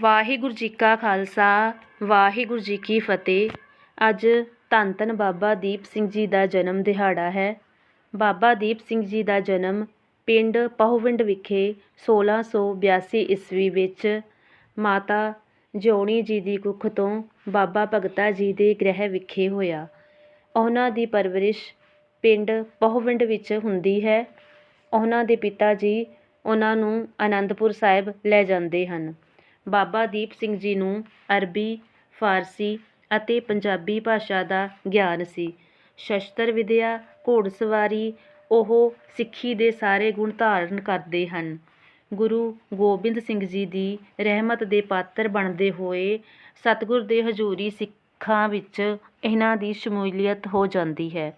ਵਾਹਿਗੁਰੂ ਜੀ ਕਾ ਖਾਲਸਾ, ਵਾਹਿਗੁਰੂ ਜੀ ਕੀ ਫਤਿਹ। ਅੱਜ ਧੰਨ ਧੰਨ ਬਾਬਾ ਦੀਪ ਸਿੰਘ ਜੀ ਦਾ ਜਨਮ ਦਿਹਾੜਾ ਹੈ। ਬਾਬਾ ਦੀਪ ਸਿੰਘ ਜੀ ਦਾ ਜਨਮ ਪਿੰਡ ਪਹੁਵਿੰਡ ਵਿਖੇ 1682 ਈਸਵੀ ਵਿੱਚ ਮਾਤਾ ਜਿਉਣੀ ਜੀ ਦੀ ਕੁੱਖ ਤੋਂ ਬਾਬਾ ਭਗਤਾ ਜੀ ਦੇ ਗ੍ਰਹਿ ਵਿਖੇ ਹੋਇਆ। ਉਹਨਾਂ ਦੀ ਪਰਵਰਿਸ਼ ਪਿੰਡ ਪਹੁਵਿੰਡ ਵਿੱਚ ਹੁੰਦੀ ਹੈ। ਉਹਨਾਂ ਦੇ ਪਿਤਾ ਜੀ ਉਹਨਾਂ ਨੂੰ ਅਨੰਦਪੁਰ ਸਾਹਿਬ ਲੈ ਜਾਂਦੇ ਹਨ। ਬਾਬਾ ਦੀਪ ਸਿੰਘ ਜੀ ਨੂੰ ਅਰਬੀ, ਫਾਰਸੀ ਅਤੇ ਪੰਜਾਬੀ ਭਾਸ਼ਾ ਦਾ ਗਿਆਨ ਸੀ। ਸ਼ਸਤਰ ਵਿਦਿਆ ਘੋੜਸਵਾਰੀ ਉਹ ਸਿੱਖੀ ਦੇ ਸਾਰੇ ਗੁਣ ਧਾਰਨ ਕਰਦੇ ਹਨ। ਗੁਰੂ ਗੋਬਿੰਦ ਸਿੰਘ ਜੀ ਦੀ ਰਹਿਮਤ ਦੇ ਪਾਤਰ ਬਣਦੇ ਹੋਏ ਸਤਿਗੁਰ ਦੇ ਹਜ਼ੂਰੀ ਸਿੱਖਾਂ ਵਿੱਚ ਇਹਨਾਂ ਦੀ ਸ਼ਮੂਲੀਅਤ ਹੋ ਜਾਂਦੀ ਹੈ।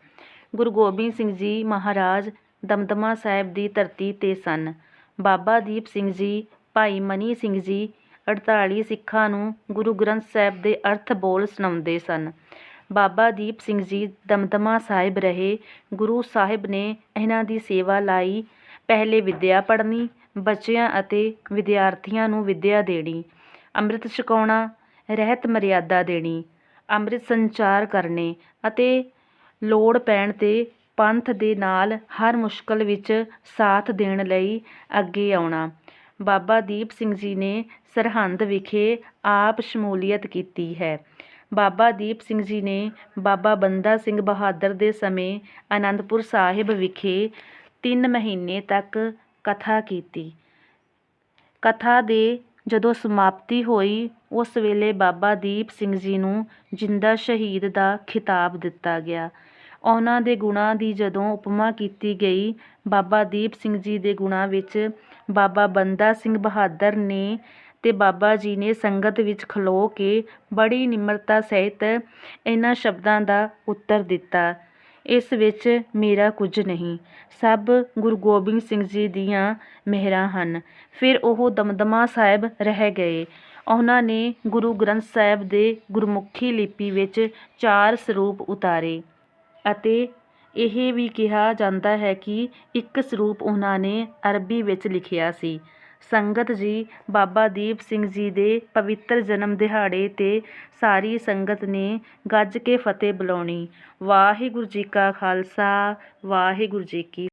ਗੁਰੂ ਗੋਬਿੰਦ ਸਿੰਘ ਜੀ ਮਹਾਰਾਜ ਦਮਦਮਾ ਸਾਹਿਬ ਦੀ ਧਰਤੀ 'ਤੇ ਸਨ। ਬਾਬਾ ਦੀਪ ਸਿੰਘ ਜੀ, ਭਾਈ ਮਨੀ ਸਿੰਘ ਜੀ 48 ਸਿੱਖਾਂ ਨੂੰ ਗੁਰੂ ਗ੍ਰੰਥ ਸਾਹਿਬ ਦੇ ਅਰਥ ਬੋਲ ਸੁਣਾਉਂਦੇ ਸਨ। ਬਾਬਾ ਦੀਪ ਸਿੰਘ ਜੀ ਦਮਦਮਾ ਸਾਹਿਬ ਰਹੇ, ਗੁਰੂ ਸਾਹਿਬ ਨੇ ਇਹਨਾਂ ਦੀ ਸੇਵਾ ਲਈ, ਪਹਿਲੇ ਵਿੱਦਿਆ ਪੜ੍ਹਨੀ, ਬੱਚਿਆਂ ਅਤੇ ਵਿਦਿਆਰਥੀਆਂ ਨੂੰ ਵਿੱਦਿਆ ਦੇਣੀ, ਅੰਮ੍ਰਿਤ ਛਕਾਉਣਾ, ਰਹਿਤ ਮਰਿਆਦਾ ਦੇਣੀ, ਅੰਮ੍ਰਿਤ ਸੰਚਾਰ ਕਰਨੇ ਅਤੇ ਲੋੜ ਪੈਣ 'ਤੇ ਪੰਥ ਦੇ ਨਾਲ ਹਰ ਮੁਸ਼ਕਲ ਵਿੱਚ ਸਾਥ ਦੇਣ ਲਈ ਅੱਗੇ ਆਉਣਾ। ਬਾਬਾ ਦੀਪ ਸਿੰਘ ਜੀ ਨੇ ਸਰਹੰਦ ਵਿਖੇ ਆਪ ਸ਼ਮੂਲੀਅਤ ਕੀਤੀ ਹੈ। ਬਾਬਾ ਦੀਪ ਸਿੰਘ ਜੀ ਨੇ ਬਾਬਾ ਬੰਦਾ ਸਿੰਘ ਬਹਾਦਰ ਦੇ ਸਮੇਂ ਅਨੰਦਪੁਰ ਸਾਹਿਬ ਵਿਖੇ 3 ਮਹੀਨੇ ਤੱਕ ਕਥਾ ਕੀਤੀ। ਕਥਾ ਦੇ ਜਦੋਂ ਸਮਾਪਤੀ ਹੋਈ, ਉਸ ਵੇਲੇ ਬਾਬਾ ਦੀਪ ਸਿੰਘ ਜੀ ਨੂੰ ਜਿੰਦਾ ਸ਼ਹੀਦ ਦਾ ਖਿਤਾਬ ਦਿੱਤਾ ਗਿਆ। ਉਹਨਾਂ ਦੇ ਗੁਣਾਂ ਦੀ ਜਦੋਂ ਉਪਮਾ ਕੀਤੀ ਗਈ, ਬਾਬਾ ਦੀਪ ਸਿੰਘ ਜੀ ਦੇ ਗੁਣਾਂ ਵਿੱਚ ਬਾਬਾ ਬੰਦਾ ਸਿੰਘ ਬਹਾਦਰ ਨੇ ਅਤੇ ਬਾਬਾ ਜੀ ਨੇ ਸੰਗਤ ਵਿੱਚ ਖਲੋ ਕੇ ਬੜੀ ਨਿਮਰਤਾ ਸਹਿਤ ਇਹਨਾਂ ਸ਼ਬਦਾਂ ਦਾ ਉੱਤਰ ਦਿੱਤਾ। ਇਸ ਵਿੱਚ ਮੇਰਾ ਕੁਝ ਨਹੀਂ। ਸਭ ਗੁਰੂ ਗੋਬਿੰਦ ਸਿੰਘ ਜੀ ਦੀਆਂ ਮਿਹਰਾਂ ਹਨ। ਫਿਰ ਉਹ ਦਮਦਮਾ ਸਾਹਿਬ ਰਹਿ ਗਏ। ਉਹਨਾਂ ਨੇ ਗੁਰੂ ਗ੍ਰੰਥ ਸਾਹਿਬ ਦੇ ਗੁਰਮੁਖੀ ਲਿਪੀ ਵਿੱਚ ਚਾਰ ਸਰੂਪ ਉਤਾਰੇ। ਅਤੇ ਇਹ ਵੀ ਕਿਹਾ ਜਾਂਦਾ ਹੈ ਕਿ ਇੱਕ ਸਰੂਪ ਉਹਨਾਂ ਨੇ ਅਰਬੀ ਵਿੱਚ ਲਿਖਿਆ ਸੀ। ਸੰਗਤ ਜੀ, ਬਾਬਾ ਦੀਪ ਸਿੰਘ ਜੀ ਦੇ ਪਵਿੱਤਰ ਜਨਮ ਦਿਹਾੜੇ ਤੇ ਸਾਰੀ ਸੰਗਤ ਨੇ ਗੱਜ ਕੇ ਫਤਿਹ ਬੁਲਾਉਣੀ। ਵਾਹਿਗੁਰੂ ਜੀ ਕਾ ਖਾਲਸਾ, ਵਾਹਿਗੁਰੂ ਜੀ ਕੀ